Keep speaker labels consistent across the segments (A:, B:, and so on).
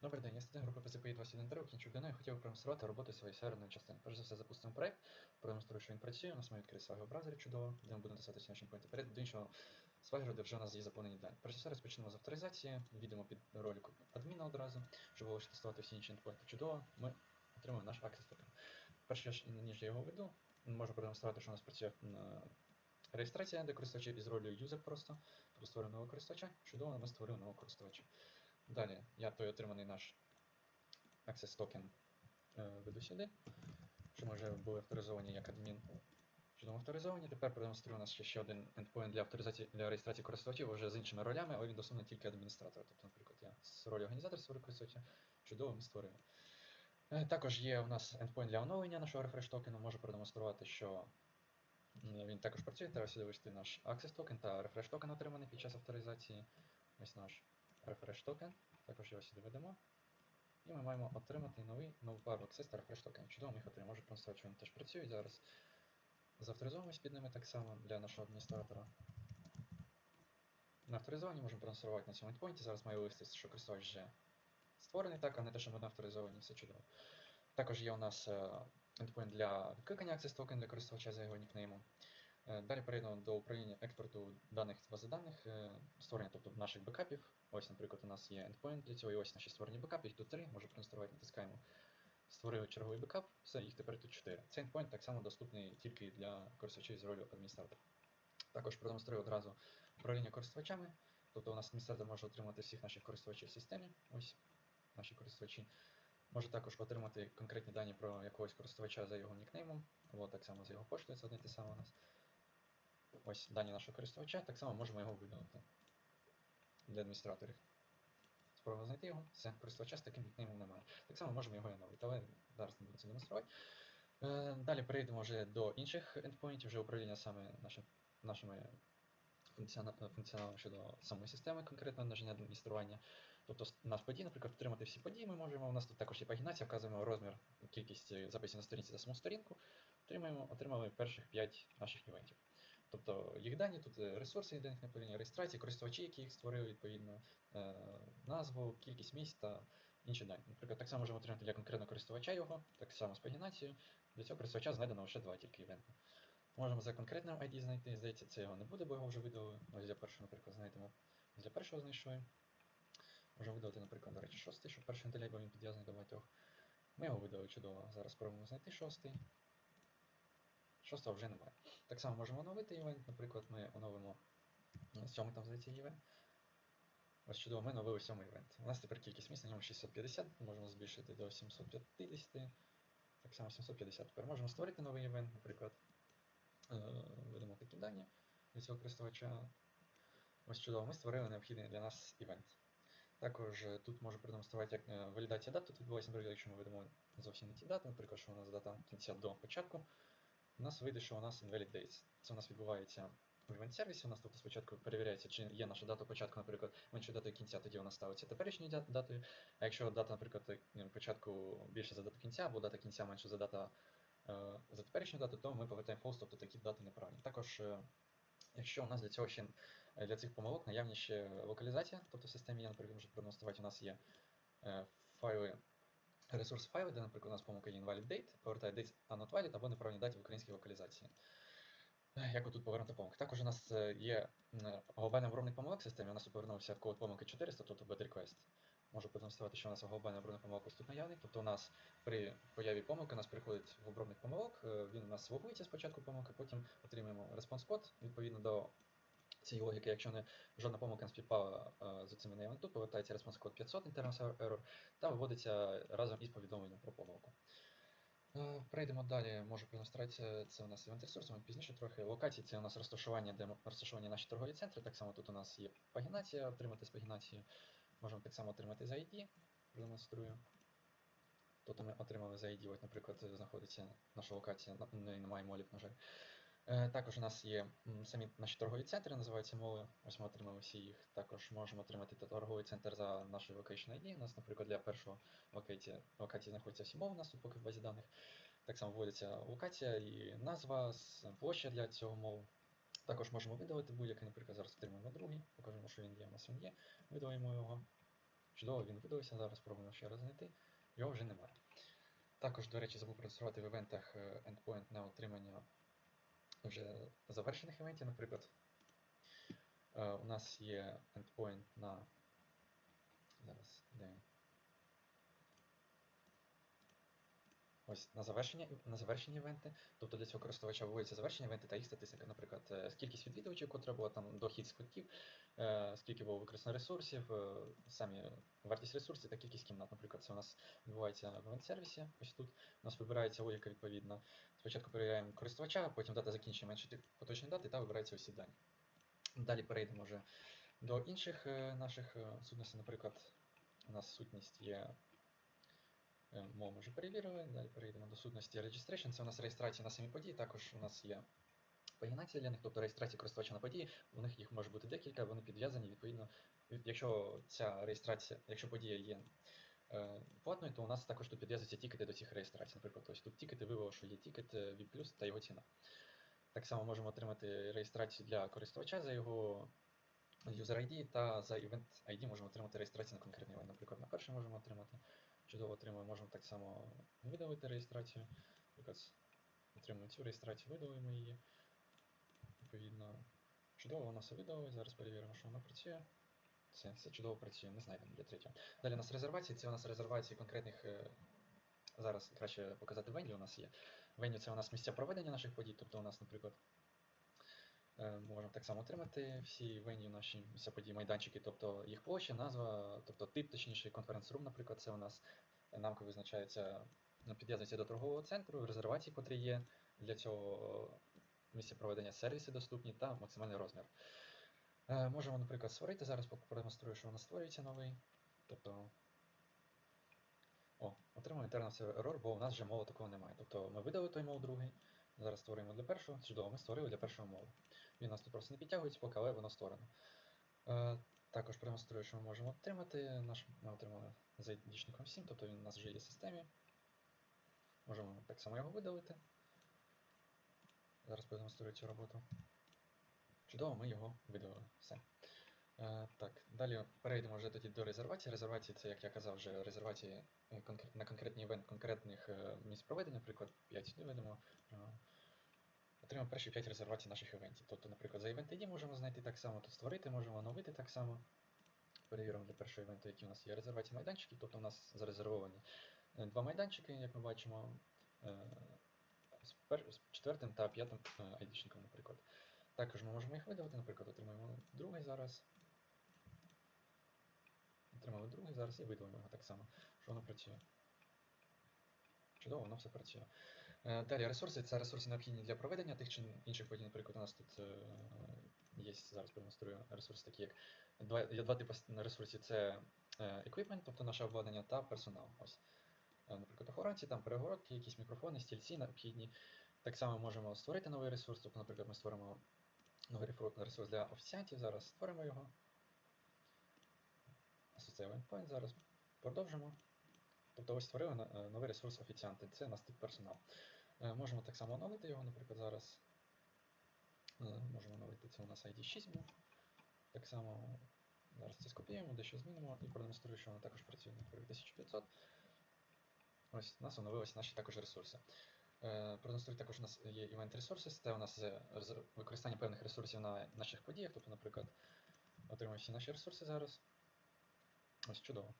A: Добрий день, я студент групи ПЗПІ 21 кінчу ДНО і хотів би продемонструвати роботу своєї серверної частини. Перш за все запустимо проект, продемонструю, що він працює. У нас має відкрити свого браузері чудово, де ми будемо достати сьогоднішній поінт. Перед до іншого свагеру, де вже у нас є заповнені дані. Перш за все розпочнемо з авторизації, введемо під ролику адміна одразу, щоб лише тестувати всі інші ендпоінти. Чудово, ми отримуємо наш аксес токен. Перш ніж я його веду, можу продемонструвати, що у нас працює м, реєстрація, де користувачі із ролью юзер просто. Тобто створив нового користувача. Чудово, ми створили нового користувача. Далі я той отриманий наш Access токен веду сюди, що ми вже були авторизовані як адмін. Чудово авторизовані. Тепер продемонструю у нас ще, один endpoint для авторизації для реєстрації користувачів вже з іншими ролями, але він доступний тільки адміністратора. Тобто, наприклад, я з ролі організатора створив користувача, чудово ми створили. Е, Також є у нас endpoint для оновлення нашого refresh токену. Можу продемонструвати, що він також працює. Треба сюди ввести наш access токен та refresh токен отриманий під час авторизації. Ось наш refresh токен. Також його сюди ведемо. І ми маємо отримати новий пару Access та Refresh токен. Чудово, ми їх отримаємо. Що вони теж працюють зараз. Заавторизовуємось під ними так само для нашого адміністратора. На авторизовані можемо продемонструвати на цьому endpoint. Зараз маю вивести, що користувач вже створений так, а не те, що ми не авторизовані, все чудово. Також є у нас е, endpoint для відкликання Access токен для користувача за його нікнеймом. Е, Далі перейдемо до управління експорту даних з бази даних, е, створення тобто наших бекапів. Ось, наприклад, у нас є endpoint для цього, і ось наші створені бекапи, їх тут три, можу продемонструвати, натискаємо. Створили черговий бекап, все, їх тепер тут 4. Цей endpoint так само доступний тільки для користувачів з ролью адміністратора. Також продемонструю одразу управління користувачами. Тобто у нас адміністратор може отримати всіх наших користувачів в системі. Ось наші користувачі. Може також отримати конкретні дані про якогось користувача за його нікнеймом, або так само за його поштою, це одне те саме у нас. Ось дані нашого користувача, так само можемо його видалити для адміністраторів. Спробуємо знайти його. Все, користувача з таким нікнеймом немає. Так само можемо його і оновити, але зараз не буду це демонструвати. Е, Далі перейдемо вже до інших ендпоінтів, вже управління саме нашим, нашими функціоналами щодо самої системи, конкретно наження адміністрування. Тобто у нас події, наприклад, втримати всі події ми можемо. У нас тут також є пагінація, вказуємо розмір, кількість е, записів на сторінці за саму сторінку. Отримали перших 5 наших івентів. Тобто їх дані, тут е, ресурси для них реєстрації, користувачі, які їх створили відповідно, е, назву, кількість місць та інші дані. Наприклад, так само можемо отримати для конкретного користувача його, так само з пагінацією. Для цього користувача знайдено лише два тільки івенти. Можемо за конкретним ID знайти, здається, це його не буде, бо його вже видали. Ось для першого, наприклад, знайдемо. Для першого знайшли. Можемо видалити, наприклад, до речі, шостий, щоб перший інтелект, бо він підв'язаний до багатьох. Ми його видали чудово. Зараз спробуємо знайти шостий. Шостого вже немає. Так само можемо оновити івент. Наприклад, ми оновимо м, сьомий там здається івент. Ось чудово, ми оновили сьомий івент. У нас тепер кількість місць на ньому 650, можемо збільшити до 750. Так само 750. Тепер можемо створити новий івент, наприклад. Е, Введемо такі дані для цього користувача. Ось чудово, ми створили необхідний для нас івент. Також е, тут можу продемонструвати, як е, валідація дат тут відбувається, наприклад, якщо ми ведемо зовсім не ті дати, наприклад, що у нас дата кінця до початку, у нас вийде, що у нас invalid dates. Це у нас відбувається в івент сервісі. У нас тобто спочатку перевіряється, чи є наша дата початку, наприклад, менше датою кінця, тоді вона ставиться теперішньою дат- датою. А якщо дата, наприклад, е, початку більше за дату кінця, або дата кінця менше за дата е, за теперішню дату, то ми повертаємо false, тобто такі дати неправильні. Також, е, якщо у нас для цього ще е, для цих помилок наявні ще локалізація, тобто в системі я, наприклад, можу продемонструвати, у нас є файли, ресурс файли, де, наприклад, у нас помилка є invalid date, повертає dates are not valid або неправильні даті в українській локалізації. Е, Як отут повернути помилки. Також у нас е, є глобальний обробник помилок в системі, у нас повернувся код помилки 400, тобто bad request. Можу продемонструвати, що у нас глобальний обробник помилок тут наявний. Тобто у нас при появі помилки у нас приходить в обробник помилок, е, він у нас логується спочатку помилки, потім отримуємо респонс код відповідно до цієї логіки, якщо не жодна помилка не співпала е, з цими наявними тут, повертається респонс код 500 internal error та виводиться разом із повідомленням про помилку. Е, Перейдемо далі, можу продемонструвати, це у нас event ресурс, ми пізніше трохи. Локації це у нас розташування, де розташовані наші торгові центри. Так само тут у нас є пагінація, отримати з пагінації. Можемо так само отримати за ID, продемонструю. Тут ми отримали за ID, от, наприклад, знаходиться наша локація, неї немає молів, на жаль. Е, Також у нас є самі наші торгові центри, називаються мови. Ось ми отримали всі їх. Також можемо отримати торговий центр за нашою location ID. У нас, наприклад, для першого локації, локації знаходяться всі мови у нас поки в базі даних. Так само вводиться локація і назва, площа для цього мову. Також можемо видалити будь-який, наприклад, зараз отримаємо другий, покажемо, що він є, у нас він є. Видалимо його. Чудово, він видався, зараз спробуємо ще раз знайти. Його вже немає. Також, до речі, забув продемонструвати в івентах е, endpoint на отримання вже завершених івентів, наприклад. Е, У нас є endpoint на. Зараз, де Ось на завершення, на завершені івенти. Тобто для цього користувача виводяться завершені івенти та їх статистика. Наприклад, е, кількість відвідувачів, котра була там дохід з квитків, е, скільки було використано ресурсів, е, самі вартість ресурсів та кількість кімнат. Наприклад, це у нас відбувається в івент-сервісі. Ось тут у нас вибирається логіка відповідно. Спочатку перевіряємо користувача, потім дата закінчення менше поточні дати та вибираються усі дані. Далі перейдемо вже до інших наших сутностей. Наприклад, у нас сутність є. Мову ми вже перевірили. Далі перейдемо до сутності Registration. Це у нас реєстрація на самі події. Також у нас є пагінація для них, тобто реєстрація користувача на події. У них їх може бути декілька, вони підв'язані відповідно. Якщо ця реєстрація, якщо подія є е, платною, то у нас також тут підв'язуються тікети до цих реєстрацій. Наприклад, ось тут тікети вивело, що є тікет VIP та його ціна. Так само можемо отримати реєстрацію для користувача за його user ID та за event ID можемо отримати реєстрацію на конкретний event. Наприклад, на перший можемо отримати. Чудово отримуємо, можемо так само видалити реєстрацію. Наприклад, отримуємо цю реєстрацію, видалимо її. Відповідно, чудово воно все видалилось. Зараз перевіримо, що воно працює. Все, все чудово працює, не знайдемо для третього. Далі у нас резервації, це у нас резервації конкретних. е, Зараз краще показати веню у нас є. Веню це у нас місця проведення наших подій, тобто у нас, наприклад, ми можемо так само отримати всі веню наші місця подій, майданчики, тобто їх площа, назва, тобто тип, точніше, конференц-рум, наприклад, це у нас намка визначається, ну, підв'язується до торгового центру, резервації, котрі є для цього місця проведення сервіси доступні та максимальний розмір. Е, Можемо, наприклад, створити зараз, продемонструю, що у нас створюється новий. Тобто. О, отримуємо інтерно це error, бо у нас вже мови такого немає. Тобто ми видали той мов другий. Зараз створюємо для першого. Чудово, ми створили для першого мову. Він нас тут просто не підтягується, поки, але воно створено. Е, також продемонструю, що ми можемо отримати. Наш, ми отримали за ID-шником 7, тобто він у нас вже є в системі. Можемо так само його видалити. Зараз продемонструю цю роботу. Чудово, ми його видалили. Все. Е, так, далі перейдемо вже тоді до резервації. Резервації це, як я казав, вже резервації е, на конкретний івент конкретних е, місць проведення, наприклад, 5 сюди Отримаємо перші 5 резервацій наших івентів. Тобто, наприклад, за івент ID можемо знайти так само, тут створити, можемо оновити так само. Перевіримо для першого івенту, які у нас є резервації майданчиків. Тобто у нас зарезервовані е, два майданчики, як ми бачимо, е, з, четвертим та п'ятим е, айдішником, наприклад. Також ми можемо їх видавати, наприклад, отримаємо другий зараз. Отримали другий зараз і видалимо його так само, що воно працює. Чудово, воно все працює. Е, Далі ресурси це ресурси необхідні для проведення тих чи інших подій. Наприклад, у нас тут е, є, зараз продемонструю ресурси, такі як два, є два типи ресурсів: це е, equipment, тобто наше обладнання, та персонал. Ось. Е, Наприклад, охоронці, там перегородки, якісь мікрофони, стільці необхідні. Так само можемо створити новий ресурс. Тобто, наприклад, ми створимо новий ресурс для офіціантів. Зараз створимо його. Це endpoint зараз. Продовжимо. Тобто ось створили е, новий ресурс офіціанти. Це у нас тип персонал. Е, Можемо так само оновити його, наприклад, зараз. Е, Можемо оновити це у нас ID 6 був. Так само зараз це скопіюємо, дещо змінимо і продемонструю, що воно також працює наприклад 1500. Ось у нас оновилися наші також ресурси. Продемонструю також у нас є Event Resources, це у нас використання певних ресурсів на наших подіях. Тобто, наприклад, отримуємо всі наші ресурси зараз. Ось чудово.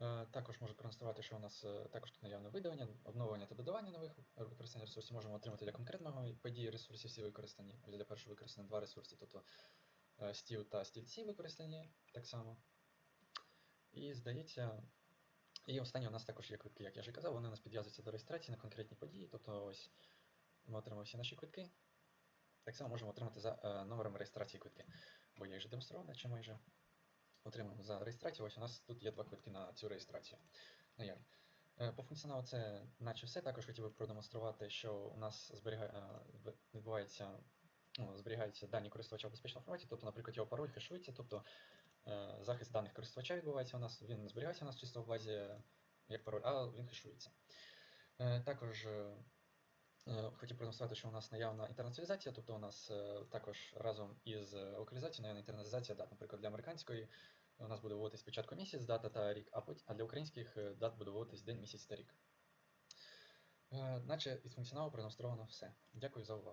A: Е, Також можу продемонструвати, що у нас е, також тут наявне видалення, обновлення та додавання нових використання ресурсів. Можемо отримати для конкретного події ресурсів всі використані. Для першого використано два ресурси, тобто е, стіл та стільці використані так само. І здається, і останнє у нас також є квитки, як я вже казав, вони у нас підв'язуються до реєстрації на конкретні події. Тобто ось ми отримали всі наші квитки. Так само можемо отримати за номером реєстрації квитки. Бо я їх вже демонстрував, наче майже. Отримаємо за реєстрацію. Ось у нас тут є два квитки на цю реєстрацію. Наявні. Е, По функціоналу це наче все. Також хотів би продемонструвати, що у нас зберігає, е, відбувається, ну, зберігаються дані користувача в безпечному форматі, тобто, наприклад, його пароль хешується, тобто е, захист даних користувача відбувається у нас, він зберігається у нас чисто в базі як пароль, а він хешується. Також хотів продемонструвати, що у нас наявна інтернаціалізація, тобто у нас е, також разом із е, локалізацією наявна інтернаціоналізація дат, наприклад, для американської у нас буде вводитись спочатку місяць, дата та рік, а, для українських дат буде вводитись день, місяць та рік. Наче із функціоналу продемонстровано все. Дякую за увагу.